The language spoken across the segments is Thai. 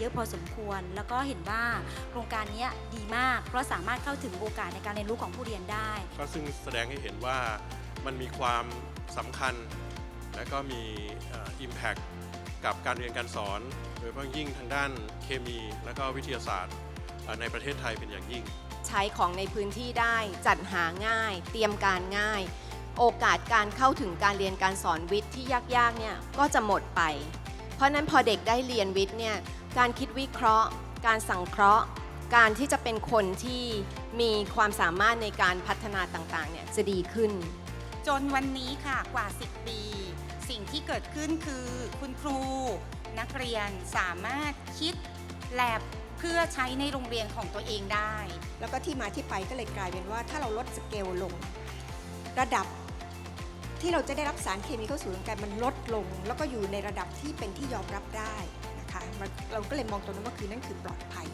ร แล้วก็เห็นว่าโครงการเนี้ยดีมาก เพราะสามารถเข้าถึงโอกาสในการเรียนรู้ของผู้เรียนได้ ก็ซึ่งแสดงให้เห็นว่ามันมีความสำคัญ และก็มีอิมแพ t กับการเรียนการสอน โดยเฉพาะยิ่งทางด้านเคมี และก็วิทยาศาสตร์เอ่อในประเทศไทยเป็นอย่างยิ่ง ใช้ของในพื้นที่ได้จัดหาง่าย เตรียมการง่าย โอกาสการเข้าถึงการเรียนการสอนวิทย์ที่ยากๆเนี่ยก็จะหมดไป เพราะฉะนั้นพอเด็กได้เรียนวิทย์เนี่ย การคิดวิเคราะห์ การสังเคราะห์ การที่จะเป็นคนที่มีความสามารถในการพัฒนาต่างๆเนี่ยจะดีขึ้น จนวันนี้ค่ะกว่า 10 ปี สิ่งที่เกิดขึ้นคือคุณครู นักเรียนสามารถคิดแลบเพื่อใช้ในโรงเรียนของตัวเองได้ แล้วก็ที่มาที่ไปก็เลยกลายเป็นว่าถ้าเราลดสเกลลง ระดับที่เราจะได้รับสารเคมีเข้าสู่ร่างกายมันลดลง แล้วก็อยู่ในระดับที่เป็นที่ยอมรับได้นะคะมัน เราก็เลยมองตรงนั้นว่าคือนั่นคือปลอดภัย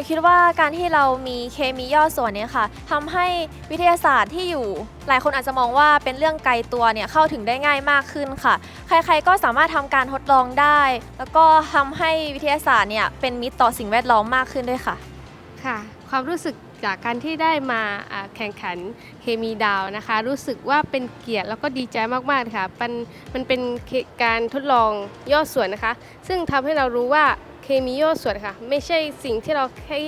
นูคิดว่าการที่เรามีเคมีย่อส่วนเนี่ยค่ะทำให้วิทยาศาสตร์ที่อยู่ หลายคนอาจจะมองว่าเป็นเรื่องไกลตัวเนี่ยเข้าถึงได้ง่ายมากขึ้นค่ะ ใครๆก็สามารถทำการทดลองได้ แล้วก็ทำให้วิทยาศาสตร์เนี่ยเป็นมิตรต่อสิ่งแวดล้อมมากขึ้นด้วยค่ะค่ะ ความรู้สึกจากการที่ได้มาแข่งขันเคมีดาวนะคะ รู้สึกว่าเป็นเกียรติแล้วก็ดีใจมากๆค่ะมันมันเป็นการทดลองย่อส่วนนะคะ ซึ่งทำให้เรารู้ว่า เคมีโยส่วนค่ะ ไม่ใช่สิ่งที่เราแค่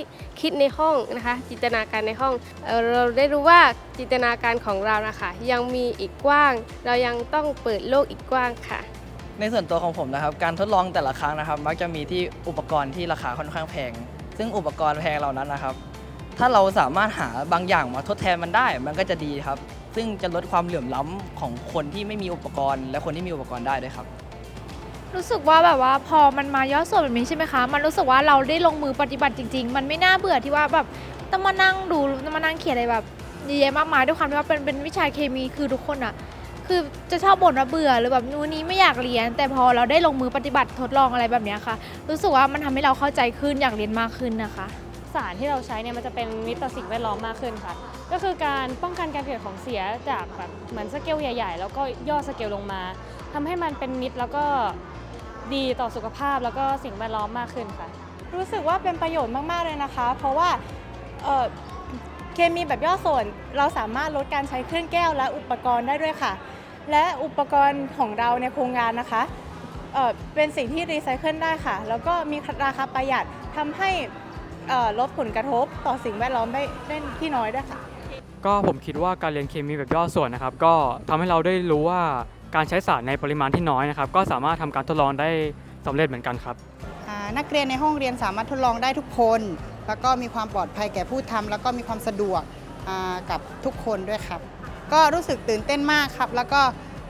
คิดในห้องนะคะ จินตนาการในห้องเออเราได้รู้ว่าจินตนาการของเรานะคะยังมีอีกกว้าง เรายังต้องเปิดโลกอีกกว้างค่ะ ในส่วนตัวของผมนะครับ การทดลองแต่ละครั้งนะครับ มักจะมีที่อุปกรณ์ที่ราคาค่อนข้างแพง ซึ่งอุปกรณ์แพงเหล่านั้นนะครับ ถ้าเราสามารถหาบางอย่างมาทดแทนมันได้ มันก็จะดีครับ ซึ่งจะลดความเหลื่อมล้ำของคนที่ไม่มีอุปกรณ์ และคนที่มีอุปกรณ์ได้ด้วยครับ รู้สึกว่าแบบว่าพอมันมาย่อส่วนแบบนี้ใช่ไหมคะ มันรู้สึกว่าเราได้ลงมือปฏิบัติจริง ๆ มันไม่น่าเบื่อที่ว่าแบบต้องมานั่งดูต้องมานั่งเขียนอะไรแบบเยอะแยะมากมายด้วยความที่ว่าเป็นเป็นวิชาเคมีคือทุกคนอะคือจะชอบบ่นว่าเบื่อหรือแบบนู้นนี้ไม่อยากเรียน แต่พอเราได้ลงมือปฏิบัติทดลองอะไรแบบนี้ค่ะ รู้สึกว่ามันทำให้เราเข้าใจขึ้นอยากเรียนมากขึ้นนะคะ สารที่เราใช้เนี่ยมันจะเป็นมิตรต่อสิ่งแวดล้อมมากขึ้นค่ะ ก็คือการป้องกันการเกิดของเสียจากแบบเหมือนสเกลใหญ่ ๆ แล้วก็ย่อสเกลลงมาทำให้มันเป็นมิตรแล้วก็ ดีต่อสุขภาพแล้วก็สิ่งแวดล้อมมากขึ้นค่ะ รู้สึกว่าเป็นประโยชน์มาก ๆ เลยนะคะ เพราะว่าเอ่อเคมีแบบย่อส่วนเราสามารถลดการใช้เครื่องแก้วและอุปกรณ์ได้ด้วยค่ะ และอุปกรณ์ของเราในโครงงานนะคะเอ่อเป็นสิ่งที่รีไซเคิลได้ค่ะ แล้วก็มีราคาประหยัดทำให้เอ่อลดผลกระทบต่อสิ่งแวดล้อมได้ได้ที่น้อยด้วยค่ะ ก็ผมคิดว่าการเรียนเคมีแบบย่อส่วนนะครับ ก็ทำให้เราได้รู้ว่า การใช้สารในปริมาณที่น้อยนะครับ ก็สามารถทำการทดลองได้สำเร็จเหมือนกันครับอ่านักเรียนในห้องเรียนสามารถทดลองได้ทุกคน แล้วก็มีความปลอดภัยแก่ผู้ทำแล้วก็มีความสะดวกอ่ากับทุกคนด้วยครับ ก็รู้สึกตื่นเต้นมากครับ แล้วก็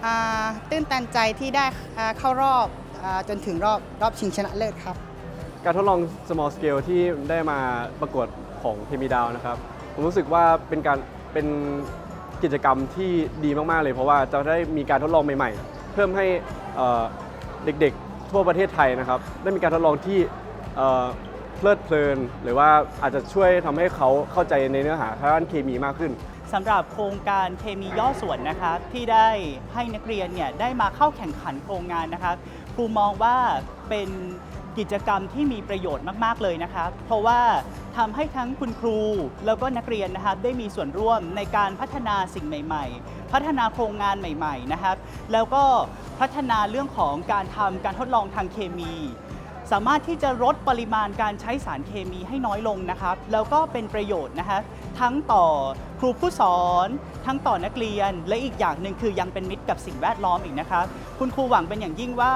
อ่าตื้นตันใจที่ได้อ่าเข้ารอบอาจนถึงรอบรอบชิงชนะเลิศครับ การทดลอง small scale ที่ได้มาประกวดของเคมีดาวนะครับ ผมรู้สึกว่าเป็นการเป็น กิจกรรมที่ดีมาก ๆ เลย เพราะว่าจะได้มีการทดลองใหม่ ๆ เพิ่มให้เด็กๆทั่วประเทศไทยนะครับ ได้มีการทดลองที่เพลิดเพลิน หรือว่าอาจจะช่วยทำให้เขาเข้าใจในเนื้อหาทางด้านเคมีมากขึ้นสำหรับโครงการเคมีย่อส่วนนะครับที่ได้ให้นักเรียนเนี่ยได้มาเข้าแข่งขันโครงงานนะครับครูมองว่าเป็น กิจกรรมที่มีประโยชน์มาก ๆ เลยนะครับ เพราะว่าทำให้ทั้งคุณครูแล้วก็นักเรียนนะครับได้มีส่วนร่วมในการพัฒนาสิ่งใหม่ ๆ พัฒนาโครงงานใหม่ ๆ นะครับ แล้วก็พัฒนาเรื่องของการทำการทดลองทางเคมี สามารถที่จะลดปริมาณการใช้สารเคมีให้น้อยลงนะครับแล้วก็เป็นประโยชน์นะคะทั้งต่อครูผู้สอน ทั้งต่อนักเรียน และอีกอย่างหนึ่งคือยังเป็นมิตรกับสิ่งแวดล้อมอีกนะครับคุณครูหวังเป็นอย่างยิ่งว่า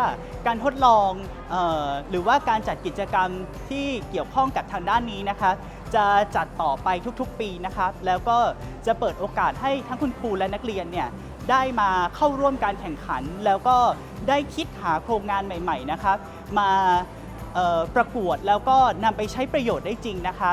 การทดลองออหรือว่าการจัดกิจกรรมที่เกี่ยวข้องกับทางด้านนี้นะคะจะจัดต่อไปทุกๆปีนะครับแล้วก็จะเปิดโอกาสให้ทั้งคุณครูและนักเรียนเนี่ยได้มาเข้าร่วมการแข่งขัน แล้วก็ได้คิดหาโครงงานใหม่ ๆ นะครับมา ประกวดแล้วก็นำไปใช้ประโยชน์ได้จริงนะคะ